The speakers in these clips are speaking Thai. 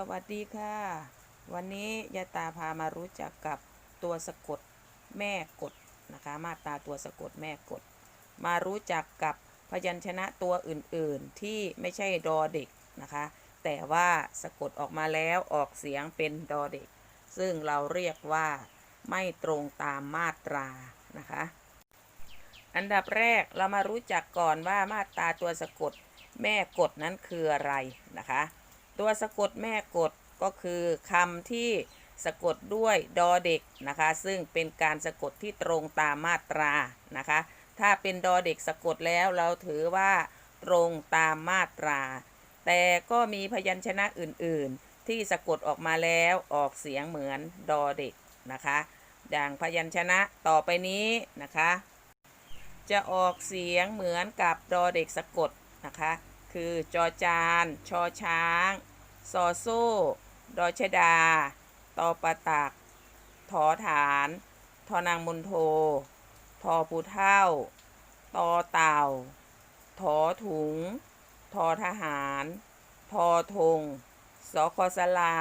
สวัสดีค่ะ วันนี้ยาตาพามารู้จักกับตัวสะกดแม่กดนะคะ มาตราตัวสะกดแม่กด มารู้จักกับพยัญชนะตัวอื่นๆ ที่ไม่ใช่ดอเด็กนะคะ แต่ว่าสะกดออกมาแล้วออกเสียงเป็นดอเด็ก ซึ่งเราเรียกว่าไม่ตรงตามมาตรานะคะ อันดับแรกเรามารู้จักก่อนว่ามาตราตัวสะกดแม่กดนั้นคืออะไรนะคะ ตัวสะกดแม่กดก็คือคำที่สะกดด้วยดอเด็กนะคะ ซึ่งเป็นการสะกดที่ตรงตามมาตรานะคะ ถ้าเป็นดอเด็กสะกดแล้วเราถือว่าตรงตามมาตรา แต่ก็มีพยัญชนะอื่น ๆ ที่สะกดออกมาแล้วออกเสียงเหมือนดอเด็กนะคะอย่างพยัญชนะต่อไปนี้นะคะ จะออกเสียงเหมือนกับดอเด็กสะกดนะคะ คือจอจาน ชอช้าง ซอโซ่ดอชดา ตอประตัก ถอฐาน ทอนางมนโท ทอปูเท่า ตอเต่า ถอถุง ทอทหาร ทอธง สอคอสลา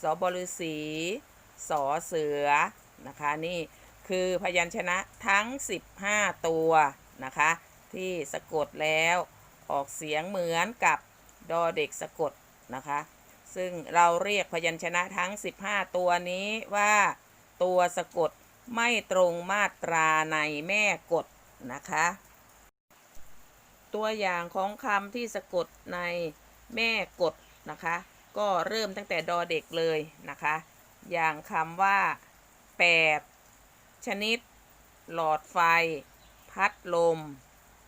สอบฤษีสอเสือ นะคะ นี่คือพยัญชนะทั้ง 15 ตัว นะคะ ที่สะกดแล้วออกเสียงเหมือนกับดอเด็กสะกด นะคะ ซึ่งเราเรียกพยัญชนะทั้ง 15 ตัวนี้ว่าตัวสะกดไม่ตรงมาตราในแม่กฎนะคะ ตัวอย่างของคำที่สะกดในแม่กฎนะคะ ก็เริ่มตั้งแต่ดอเด็กเลยนะคะ อย่างคำว่าแปดชนิด หลอดไฟ พัดลม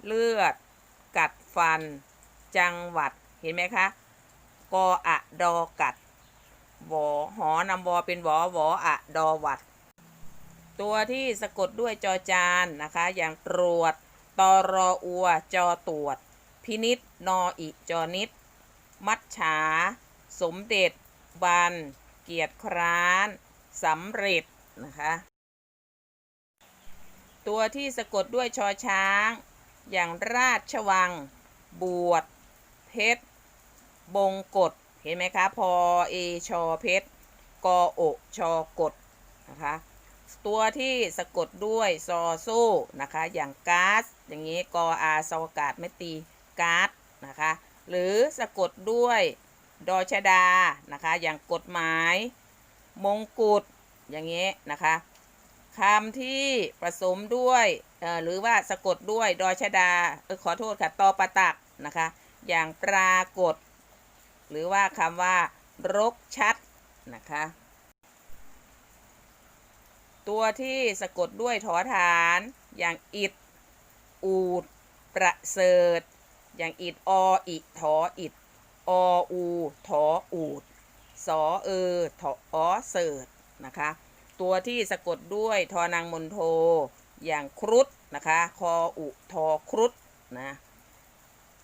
เลือด กัดฟัน จังหวัด เห็นไหมคะ กออะดอกัดวอหอนำวอเป็นวอวออะดอวัด ตัวที่สะกดด้วยจอจานนะคะ อย่างตรวจตอรออัวจอตรวจ พินิษนออิจอนิด มัดฉา สมเด็จ บัน เกียรติคร้านสำเร็จนะคะ ตัวที่สะกดด้วยชอช้าง อย่างราชวัง บวช เพชร บงกฎเห็นไหมคะ พอเอชอเพชรกอโอชอกฎนะคะ ตัวที่สะกดด้วยซอโซ่นะคะ อย่างก๊าซอย่างนี้กออาซอกาดไม่ตีก๊าซนะคะ หรือสะกดด้วยดอชดานะคะ อย่างกฎหมาย มงกุฎอย่างนี้นะคะคำที่ผสมด้วยหรือว่าสะกดด้วยดอชดาออขอโทษค่ะตอประตักนะคะ อย่างปรากฏ หรือว่าคำว่ารกชัดนะคะ ตัวที่สะกดด้วยถอฐานอย่างอิด อูด ประเสริฐ อย่างอิดออิถออิดออูถออูดสอเออถออเสร์ตนะคะ ตัวที่สะกดด้วยทอนางมนโท อย่างครุฑนะคะ คออุทอครุฑนะ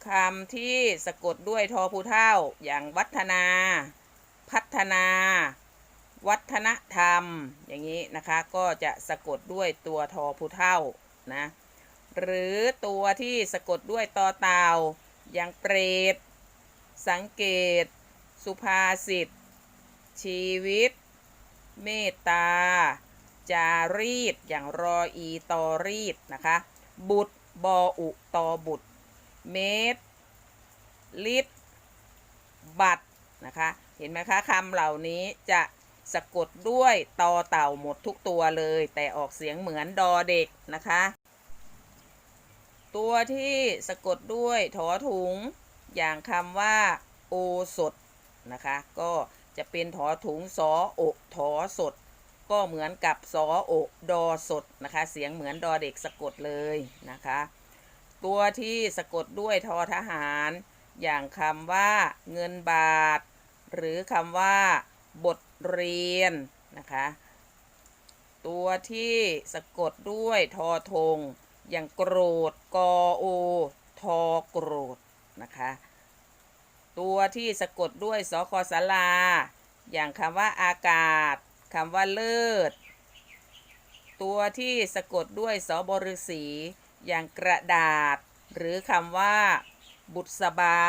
คำที่สะกดด้วยทอผู้เท่าอย่างวัฒนา พัฒนา วัฒนธรรม อย่างนี้นะคะก็จะสะกดด้วยตัวทอผู้เท่านะหรือตัวที่สะกดด้วยตอเต่าอย่างเปรต สังเกต สุภาษิต ชีวิต เมตตา จารีต อย่างรออีตอรีตนะคะ บุตรบออุตอบุตร เมตร ลิตร บัตรนะคะ เห็นไหมคะคำเหล่านี้จะสะกดด้วยตอเต่าหมดทุกตัวเลย แต่ออกเสียงเหมือนดอเด็กนะคะ ตัวที่สะกดด้วยถอถุง อย่างคำว่า โอสถนะคะ ก็จะเป็นถอถุงสอโอถอสด ก็เหมือนกับสอโอดอสดนะคะ เสียงเหมือนดอเด็กสะกดเลยนะคะ ตัวที่สะกดด้วยทอทหาร อย่างคำว่าเงินบาท หรือคำว่า บทเรียนนะคะ ตัวที่สะกดด้วยทอธงอย่างโกรธกอโอทอโกรธนะคะ ตัวที่สะกดด้วยสคสลา อย่างคำว่าอากาศคำว่าเลิศ ตัวที่สะกดด้วยสบฤษี อย่างกระดาษ หรือคำว่า บุษบา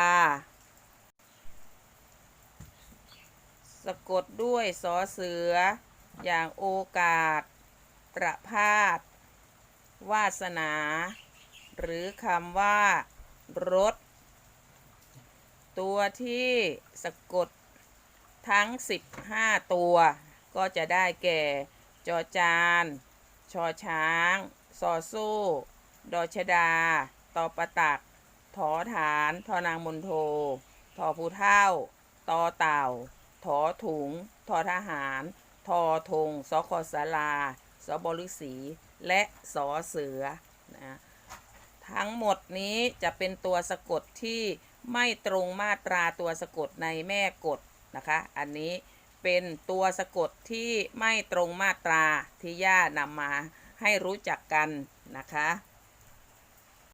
สะกดด้วยสอเสือ อย่างโอกาส ประพาส วาสนา หรือคำว่า รถ ตัวที่สะกดทั้ง 15 ตัว ก็จะได้แก่ จอจาน ชอช้าง ซอสู้ ดอชดา ตอประตัก ถอฐาน ทอนางมนโททอผู้เท่า ตอเต่า ถอถุง ทอทหาร ทอธงสคสาราสบฤษี และสอเสือนะทั้งหมดนี้จะเป็นตัวสะกดที่ไม่ตรงมาตราตัวสะกดในแม่กฎนะคะ อันนี้เป็นตัวสะกดที่ไม่ตรงมาตราที่ย่านำมาให้รู้จักกันนะคะ